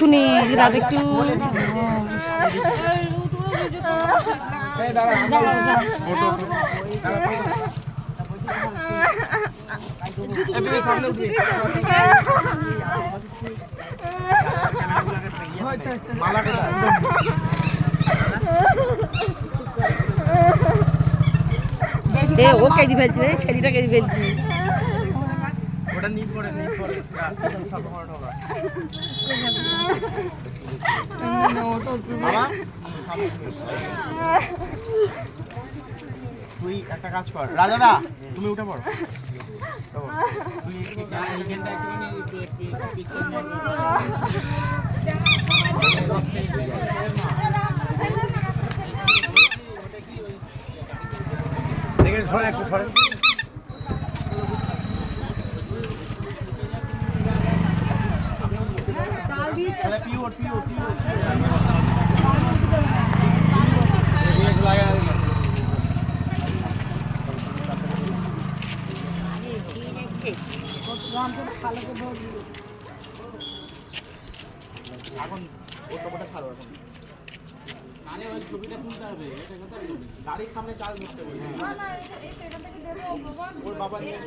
শুনি রাত একটু এ ও কেজি ফেলছে ছেলেটা কেজি ফেলছি। ওটা নিট করে নিট করে। বাবা, তুই একটা কাজ কর। রাজাদা, তুমি উঠে পড়ো। দেখেন সরে একটু, সরে। এখন ওর টোপটা ছাড়ো এখন ওই ছবিটা তুলতে হবে গাড়ির সামনে চাল ধরতে হবে বাবা নিয়ে